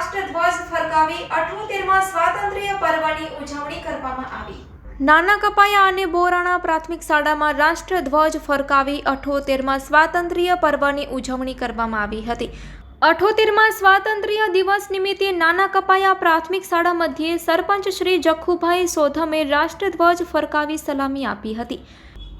રાષ્ટ્રધ્વજ ફરકાવી અઠોતેરમાં સ્વાતંત્ર્ય પર્વની ઉજવણી કરવામાં આવી. નાના કપાયા અને બોરાણા પ્રાથમિક શાળામાં રાષ્ટ્રધ્વજ ફરકાવી અઠોતેરમાં સ્વાતંત્ર્ય પર્વની ઉજવણી કરવામાં આવી હતી. અઠોતેરમાં સ્વાતંત્ર્ય દિવસ નિમિત્તે નાના કપાયા પ્રાથમિક શાળા મધ્યે સરપંચ શ્રી જખુભાઈ સોધમે રાષ્ટ્રધ્વજ ફરકાવી સલામી આપી હતી.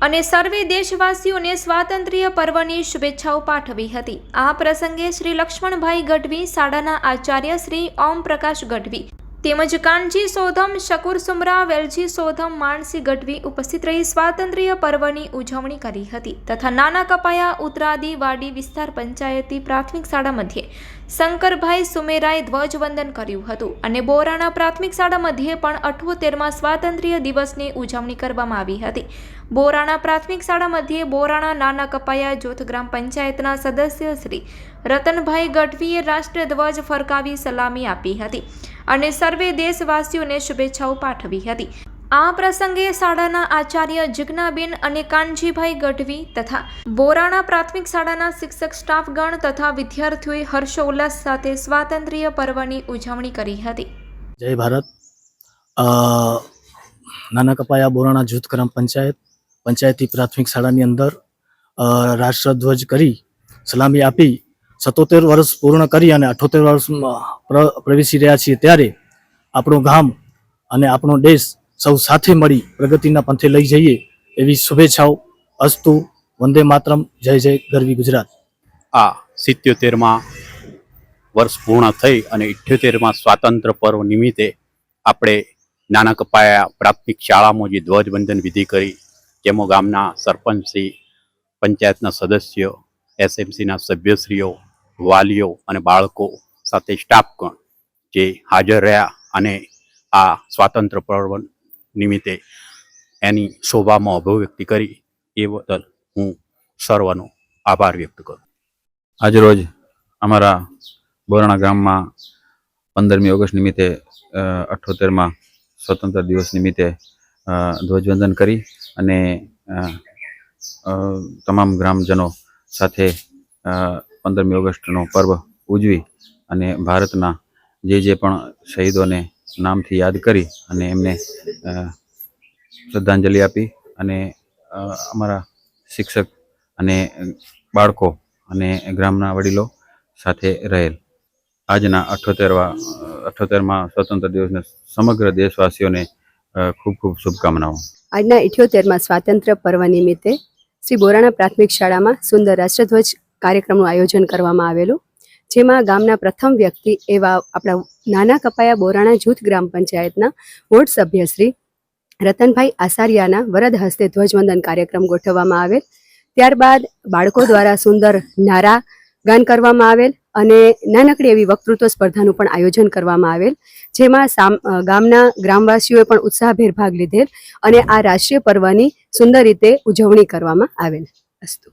અને સર્વે દેશવાસીઓને સ્વાતંત્ર્ય પર્વની શુભેચ્છાઓ પાઠવી હતી. આ પ્રસંગે શ્રી લક્ષ્મણભાઈ ગઢવી, શાળાના આચાર્ય શ્રી ઓમ પ્રકાશ ગઢવી તેમજ કાનજી સોધમ, શકુર સુમરા, વેલજી સોધમ, માણસી ગઢવી ઉપસ્થિત રહી સ્વાતંત્ર્ય પર્વની ઉજવણી કરી હતી તથા નાના કપાયા, ઉતરાદી, વાડી વિસ્તાર પંચાયતી, પ્રાથમિક શાળા મધ્યે શંકરભાઈ સુમેરાએ ધ્વજવંદન કર્યું હતું અને બોરાણા પ્રાથમિક શાળા મધ્યે પણ અઠ્યોતેરમાં સ્વાતંત્ર્ય દિવસની ઉજવણી કરવામાં આવી હતી. બોરાણા પ્રાથમિક શાળા મધ્યે બોરાણા નાના કપાયા જૂથ ગ્રામ પંચાયતના સદસ્ય શ્રી રતનભાઈ ગઢવીએ રાષ્ટ્રધ્વજ ફરકાવી સલામી આપી હતી. અને સર્વે દેશવાસીઓને શુભેચ્છાઓ પાઠવી હતી. આ પ્રસંગે શાળાના આચાર્ય જિજ્ઞાબેન અને કાનજીભાઈ ગઢવી તથા બોરાણા પ્રાથમિક શાળાના શિક્ષક સ્ટાફગણ તથા વિદ્યાર્થીઓએ હર્ષોલ્લાસ સાથે સ્વાતંત્ર્ય પર્વની ઉજવણી કરી હતી. જય ભારત. નાના કપાયા બોરાણા જૂથ ગ્રામ પંચાયત, પંચાયતી પ્રાથમિક શાળાની અંદર રાષ્ટ્રધ્વજ કરી સલામી આપી સત્તોતેર વર્ષ પૂર્ણ કરી અને અઠોતેર વર્ષમાં પ્ર- પ્રવેશી રહ્યા છીએ ત્યારે આપણું ગામ અને આપણો દેશ સૌ સાથે મળી પ્રગતિના પંથે લઈ જઈએ એવી શુભેચ્છાઓ. અસ્તુ, વંદે માતરમ, જય જય ગરવી ગુજરાત. આ સિત્યોતેરમાં વર્ષ પૂર્ણ થઈ અને ઇઠ્યોતેરમાં સ્વાતંત્ર્ય પર્વ નિમિત્તે આપણે નાના કપાયા પ્રાથમિક શાળામાં જે ધ્વજવંદન વિધિ કરી, જેમાં ગામના સરપંચશ્રી પંચાયતના સદસ્યો, એસએમસીના સભ્યશ્રીઓ વાલીઓ અને બાળકો સાથે સ્ટાફગણ જે હાજર રહ્યા અને આ સ્વાતંત્ર્ય પર્વ નિમિત્તે એની શોભામાં અભિવ્યક્તિ કરી એ બદલ હું સર્વનો આભાર વ્યક્ત કરું આજરોજ અમારા બોરાણા ગામમાં પંદરમી ઓગસ્ટ નિમિત્તે અઠ્યોતેરમાં સ્વતંત્ર દિવસ નિમિત્તે ધ્વજવંદન કરી અને તમામ ગ્રામજનો સાથે પંદરમી ઓગસ્ટનો પર્વ ઉજવી અને ભારતના જે જે પણ શહીદોને નામથી યાદ કરી અને એમને શ્રદ્ધાંજલિ આપી અને અમારા શિક્ષક અને બાળકો અને ગ્રામના વડીલો સાથે રહેલ. આજના અઠ્યોતેરવા અઠ્ઠોતેરમાં સ્વતંત્ર દિવસને સમગ્ર દેશવાસીઓને ખૂબ ખૂબ શુભકામનાઓ. આજના ઇઠ્યોતેરમાં સ્વાતંત્ર્ય પર્વ નિમિત્તે શ્રી બોરાણા પ્રાથમિક શાળામાં સુંદર રાષ્ટ્રધ્વજ કાર્યક્રમનું આયોજન કરવામાં આવેલું. જેમાં ગામના પ્રથમ વ્યક્તિ એવા આપણા નાના કપાયા બોરાણા જૂથ ગ્રામ પંચાયતના વોર્ડ સભ્ય શ્રી રતનભાઈ આસારિયાના વરદ હસ્તે ધ્વજવંદન કાર્યક્રમ ગોઠવવામાં આવેલ. ત્યારબાદ બાળકો દ્વારા સુંદર નારા ગાન કરવામાં આવેલ અને નાનકડી એવી વક્તૃત્વ સ્પર્ધાનું પણ આયોજન કરવામાં આવેલ. જેમાં ગામના ગ્રામવાસીઓએ પણ ઉત્સાહભેર ભાગ લીધેલ અને આ રાષ્ટ્રીય પર્વની સુંદર રીતે ઉજવણી કરવામાં આવેલ. અસ્તુ.